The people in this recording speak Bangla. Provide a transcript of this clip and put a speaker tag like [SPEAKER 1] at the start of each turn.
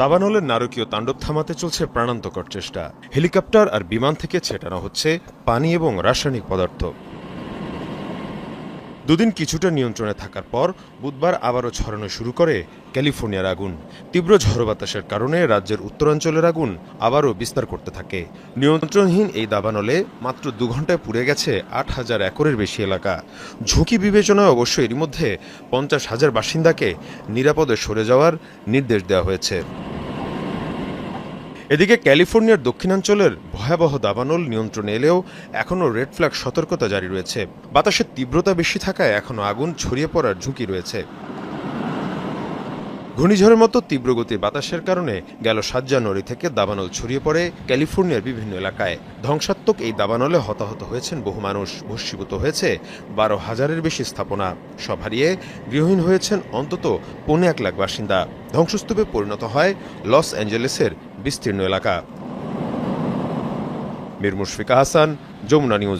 [SPEAKER 1] দাবানলের নারকীয় তাণ্ডব থামাতে চলছে প্রাণান্তকর চেষ্টা। হেলিকপ্টার আর বিমান থেকে ছেটানো হচ্ছে পানি এবং রাসায়নিক পদার্থ। দুদিন কিছুটা নিয়ন্ত্রণে থাকার পর বুধবার আবারও ছড়ানো শুরু করে ক্যালিফোর্নিয়ার আগুন। তীব্র ঝড়ো বাতাসের কারণে রাজ্যের উত্তরাঞ্চলের আগুন আবারও বিস্তার করতে থাকে। নিয়ন্ত্রণহীন এই দাবানলে মাত্র দু ঘন্টায় পুড়ে গেছে আট হাজার একরের বেশি এলাকা। ঝুঁকি বিবেচনায় অবশ্য এরই মধ্যে পঞ্চাশ হাজার বাসিন্দাকে নিরাপদে সরে যাওয়ার নির্দেশ দেওয়া হয়েছে। এদিকে ক্যালিফোর্নিয়ার দক্ষিণাঞ্চলের ভয়াবহ দাবানল নিয়ন্ত্রণে এলেও এখনও রেড ফ্ল্যাগ সতর্কতা জারি রয়েছে। বাতাসের তীব্রতা বেশি থাকায় এখনও আগুন ছড়িয়ে পড়ার ঝুঁকি রয়েছে। ঘূর্ণিঝড়ের মতো তীব্র গতির বাতাসের কারণে গেল সাত জানুয়ারি থেকে দাবানল ছড়িয়ে পড়ে ক্যালিফোর্নিয়ার বিভিন্ন এলাকায়। ধ্বংসাত্মক এই দাবানলে হতাহত হয়েছেন বহু মানুষ। ভস্মীভূত হয়েছে বারো হাজারের বেশি স্থাপনা। সব হারিয়ে গৃহহীন হয়েছেন অন্তত পৌনে এক লাখ বাসিন্দা। ধ্বংসস্তূপে পরিণত হয় লস অ্যাঞ্জেলেসের বিস্তীর্ণ এলাকা। মীর মুশফিকা হাসান যমুনা নিউজ।